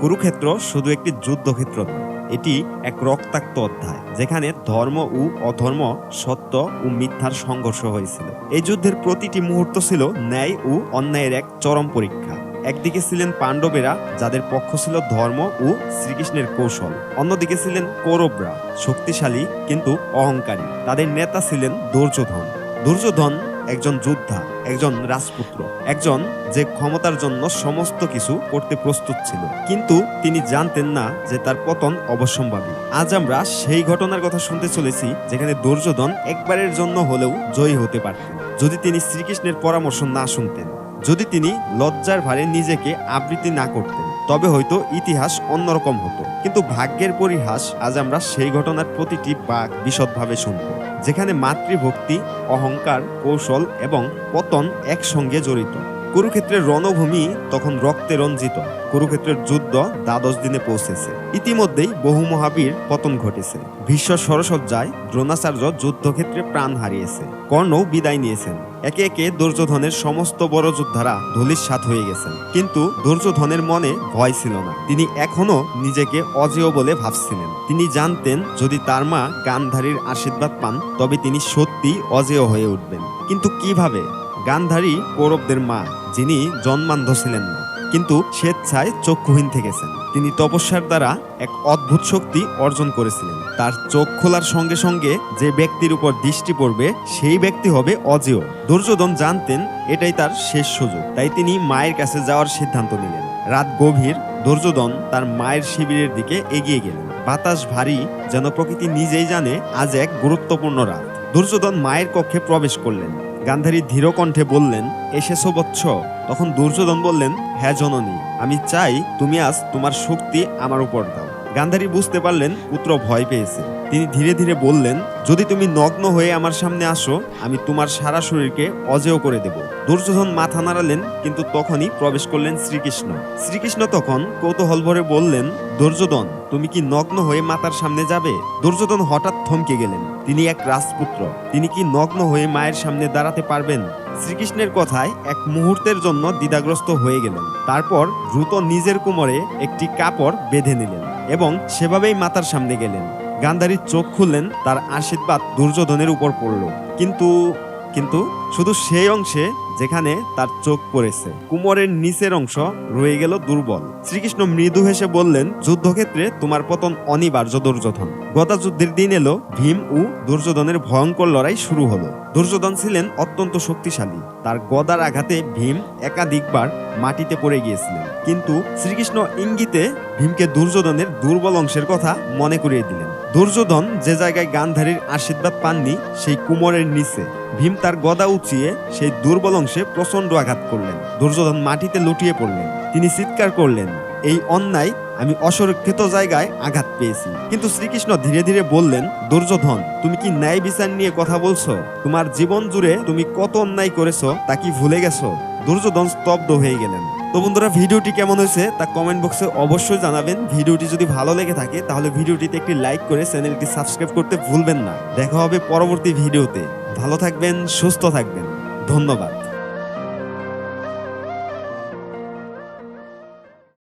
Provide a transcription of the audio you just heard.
কুরুক্ষেত্র শুধু একটি যুদ্ধক্ষেত্র নয়, এটি এক রক্তাক্ত অধ্যায়, যেখানে ধর্ম ও অধর্ম, সত্য ও মিথ্যার সংঘর্ষ হয়েছিল। এই যুদ্ধের প্রতিটি মুহূর্ত ছিল ন্যায় ও অন্যায়ের এক চরম পরীক্ষা। একদিকে ছিলেন পাণ্ডবেরা, যাদের পক্ষ ছিল ধর্ম ও শ্রীকৃষ্ণের কৌশল। অন্যদিকে ছিলেন কৌরবরা, শক্তিশালী কিন্তু অহংকারী। তাদের নেতা ছিলেন দুর্যোধন। দুর্যোধন একজন যোদ্ধা, একজন রাজপুত্র, একজন যে ক্ষমতার জন্য সমস্ত কিছু করতে প্রস্তুত ছিল। কিন্তু তিনি জানতেন না যে তার পতন অবশ্যম্ভাবী। আজ আমরা সেই ঘটনার কথা শুনতে চলেছি, যেখানে দুর্যোধন একবারের জন্য হলেও জয়ী হতে পারতেন, যদি তিনি শ্রীকৃষ্ণের পরামর্শ না শুনতেন। যদি তিনি লজ্জার ভারে নিজেকে আবৃত্তি না করতেন। তবে হয়তো ইতিহাস অন্যরকম হতো। কিন্তু ভাগ্যের পরিহাস আজ আমরা সেই ঘটনার প্রতিটি বাঘ বিশদভাবে শুনব, যেখানে মাতৃভক্তি, অহংকার, কৌশল এবং পতন একসঙ্গে জড়িত। কুরুক্ষেত্রের রণভূমি তখন রক্তে রঞ্জিত। কুরুক্ষেত্রের যুদ্ধ দ্বাদশ দিনে পৌঁছেছে। ইতিমধ্যেই বহু মহাবীর পতন ঘটেছে। ভীষ্ম সরসজ্জায় দ্রোণাচার্য যুদ্ধক্ষেত্রে প্রাণ হারিয়েছে। কর্ণও বিদায় নিয়েছেন। একে একে দুর্যোধনের সমস্ত বড় যোদ্ধারা ধূলিসাৎ হয়ে গেছেন। কিন্তু দুর্যোধনের মনে ভয় ছিল না। তিনি এখনও নিজেকে অজেয় বলে ভাবছিলেন। তিনি জানতেন, যদি তার মা গান্ধারীর আশীর্বাদ পান, তবে তিনি সত্যি অজেয় হয়ে উঠবেন। কিন্তু কীভাবে? গান্ধারী কৌরবদের মা, যিনি জন্মান্ধ ছিলেন না। কিন্তু স্বেচ্ছায় চক্ষুহীন থেকেছেন। তিনি তপস্যার দ্বারা এক অদ্ভুত শক্তি অর্জন করেছিলেন। তার চোখ খোলার সঙ্গে সঙ্গে যে ব্যক্তির উপর দৃষ্টি পড়বে, সেই ব্যক্তি হবে অজেয়। দুর্যোধন জানতেন এটাই তার শেষ সুযোগ। তাই তিনি মায়ের কাছে যাওয়ার সিদ্ধান্ত নিলেন। রাত গভীর, দুর্যোধন তার মায়ের শিবিরের দিকে এগিয়ে গেলেন। বাতাস ভারী, যেন প্রকৃতি নিজেই জানে আজ এক গুরুত্বপূর্ণ রাত। দুর্যোধন মায়ের কক্ষে প্রবেশ করলেন। গান্ধারী ধীর কণ্ঠে বললেন, এসেছ বৎস। তখন দুর্যোধন বললেন হ্যাঁ জননী, আমি চাই তুমি আজ তোমার শক্তি আমার উপর দাও। গান্ধারী বুঝতে পারলেন পুত্র ভয় পেয়েছে। তিনি ধীরে ধীরে বললেন যদি তুমি নগ্ন হয়ে আমার সামনে আসো, আমি তোমার সারা শরীরকে অজেয় করে দেব। দুর্যোধন মাথা নাড়ালেন, কিন্তু তখনই প্রবেশ করলেন শ্রীকৃষ্ণ। শ্রীকৃষ্ণ তখন কৌতূহল ভরে বললেন, দুর্যোধন, তুমি কি নগ্ন হয়ে মাতার সামনে যাবে? দুর্যোধন হঠাৎ থমকে গেলেন। তিনি এক রাজপুত্র। তিনি কি নগ্ন হয়ে মায়ের সামনে দাঁড়াতে পারবেন? শ্রীকৃষ্ণের কথায় এক মুহূর্তের জন্য দ্বিধাগ্রস্ত হয়ে গেলেন। তারপর দ্রুত নিজের কোমরে একটি কাপড় বেঁধে নিলেন এবং সেভাবেই মাতার সামনে গেলেন। গান্ধারীর চোখ খুললেন, তার আশীর্বাদ দুর্যোধনের উপর পড়ল। কিন্তু কিন্তু শুধু সেই অংশে যেখানে তার চোখ পড়েছে। কুমোরের নিচের অংশ রয়ে গেল দুর্বল। শ্রীকৃষ্ণ মৃদু হেসে বললেন, যুদ্ধক্ষেত্রে তোমার পতন অনিবার্য দুর্যোধন। গদা যুদ্ধের দিন এলো, ভীম ও দুর্যোধনের ভয়ঙ্কর লড়াই শুরু হলো। দুর্যোধন ছিলেন অত্যন্ত শক্তিশালী। তার গদার আঘাতে ভীম একাধিকবার মাটিতে পড়ে গিয়েছিলেন। কিন্তু শ্রীকৃষ্ণ ইঙ্গিতে ভীমকে দুর্যোধনের দুর্বল অংশের কথা মনে করিয়ে দিলেন। দুর্যোধন যে জায়গায় গান্ধারীর আশীর্বাদ পাননি, সেই কুমোরের নিচে। ভীম তার গদা উঁচিয়ে সেই দুর্বল অংশে প্রচণ্ড আঘাত করলেন। দুর্যোধন মাটিতে লুটিয়ে পড়লেন। তিনি চিৎকার করলেন, এই অন্যায় আমি অসুরক্ষিত জায়গায় আঘাত পেয়েছি। কিন্তু শ্রীকৃষ্ণ ধীরে ধীরে বললেন, দুর্যোধন, তুমি কি ন্যায় বিচার নিয়ে কথা বলছো? তোমার জীবন জুড়ে তুমি কত অন্যায় করেছ তা কি ভুলে গেছো? দুর্যোধন স্তব্ধ হয়ে গেলেন। তো বন্ধুরা, ভিডিওটি কেমন হয়েছে তা কমেন্ট বক্সে অবশ্যই জানাবেন। ভিডিওটি যদি ভালো লেগে থাকে, তাহলে ভিডিওটিতে একটি লাইক করে চ্যানেলটি সাবস্ক্রাইব করতে ভুলবেন না। দেখা হবে পরবর্তী ভিডিওতে। ভালো থাকবেন, সুস্থ থাকবেন। ধন্যবাদ।